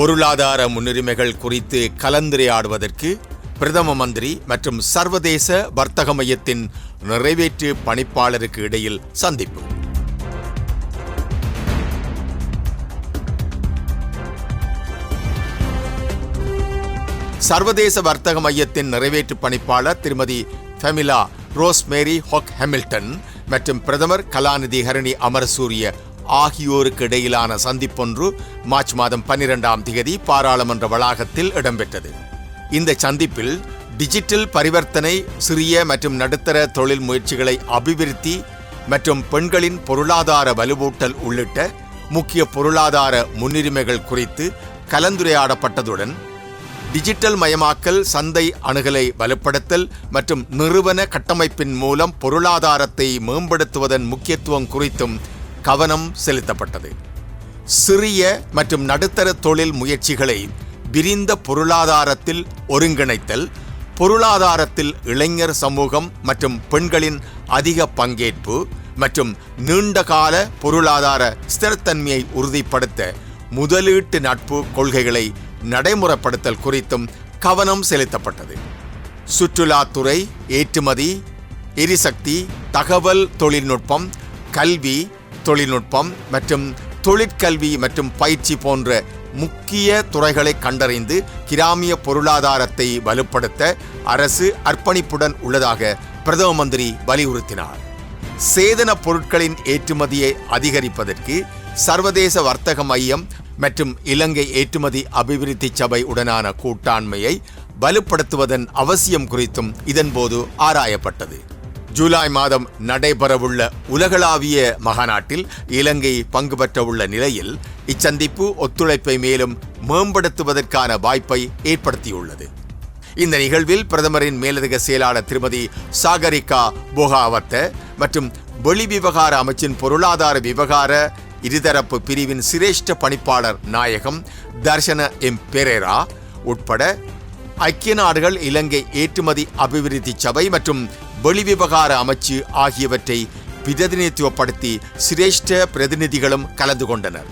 பொருளாதார முன்னுரிமைகள் குறித்து கலந்துரையாடுவதற்கு பிரதம மந்திரி மற்றும் சர்வதேச வர்த்தக மையத்தின் நிறைவேற்று பணிப்பாளருக்கு இடையில் சந்திப்பு. சர்வதேச வர்த்தக மையத்தின் நிறைவேற்று பணிப்பாளர் திருமதி ஃபெமிலா ரோஸ்மேரி ஹொக் ஹெமில்டன் மற்றும் பிரதமர் கலாநிதி ஹரணி அமரசூரிய ஆகியோருக்கு இடையிலான சந்திப்பொன்று மார்ச் மாதம் பன்னிரெண்டாம் தேதி பாராளுமன்ற வளாகத்தில் இடம்பெற்றது. இந்த சந்திப்பில் டிஜிட்டல் பரிவர்த்தனை சிறிய மற்றும் நடுத்தர தொழில் முயற்சிகளை அபிவிருத்தி மற்றும் பெண்களின் பொருளாதார வலுவூட்டல் உள்ளிட்ட முக்கிய பொருளாதார முன்னுரிமைகள் குறித்து கலந்துரையாடப்பட்டதுடன் டிஜிட்டல் மயமாக்கல் சந்தை அணுகலை வலுப்படுத்தல் மற்றும் நிறுவன கட்டமைப்பின் மூலம் பொருளாதாரத்தை மேம்படுத்துவதன் முக்கியத்துவம் குறித்தும் கவனம் செலுத்தப்பட்டது. சிறிய மற்றும் நடுத்தர தொழில் முயற்சிகளை விரிந்த பொருளாதாரத்தில் ஒருங்கிணைத்தல் பொருளாதாரத்தில் இளைஞர் சமூகம் மற்றும் பெண்களின் அதிக பங்கேற்பு மற்றும் நீண்டகால பொருளாதார ஸ்திரத்தன்மையை உறுதிப்படுத்த முதலீட்டு நட்பு கொள்கைகளை நடைமுறைப்படுத்தல் குறித்தும் கவனம் செலுத்தப்பட்டது. சுற்றுலாத்துறை ஏற்றுமதி எரிசக்தி தகவல் தொழில்நுட்பம் கல்வி தொழில்நுட்பம் மற்றும் தொழிற்கல்வி மற்றும் பயிற்சி போன்ற முக்கிய துறைகளை கண்டறிந்து கிராமிய பொருளாதாரத்தை வலுப்படுத்த அரசு அர்ப்பணிப்புடன் உள்ளதாக பிரதம மந்திரி வலியுறுத்தினார். சேதன பொருட்களின் ஏற்றுமதியை அதிகரிப்பதற்கு சர்வதேச வர்த்தக மையம் மற்றும் இலங்கை ஏற்றுமதி அபிவிருத்தி சபை உடனான கூட்டாண்மையை வலுப்படுத்துவதன் அவசியம் குறித்தும் இதன்போது ஆராயப்பட்டது. ஜூலை மாதம் நடைபெறவுள்ள உலகளாவிய மகாநாட்டில் இலங்கை பங்கு பெற்றவுள்ள நிலையில் இச்சந்திப்பு ஒத்துழைப்பை மேலும் மேம்படுத்துவதற்கான வாய்ப்பை ஏற்படுத்தியுள்ளது. இந்த நிகழ்வில் பிரதமரின் மேலதிக செயலாளர் திருமதி சாகரிகா போகாவத்த மற்றும் வெளிவிவகார அமைச்சின் பொருளாதார விவகார இருதரப்பு பிரிவின் சிரேஷ்ட பணிப்பாளர் நாயகம் தர்ஷன எம் பெரேரா உட்பட ஐக்கிய நாடுகள் இலங்கை ஏற்றுமதி அபிவிருத்தி சபை மற்றும் வெளிவிவகார அமைச்சு ஆகியவற்றை பிரதிநிதித்துவப்படுத்தி சிரேஷ்ட பிரதிநிதிகளும் கலந்து கொண்டனர்.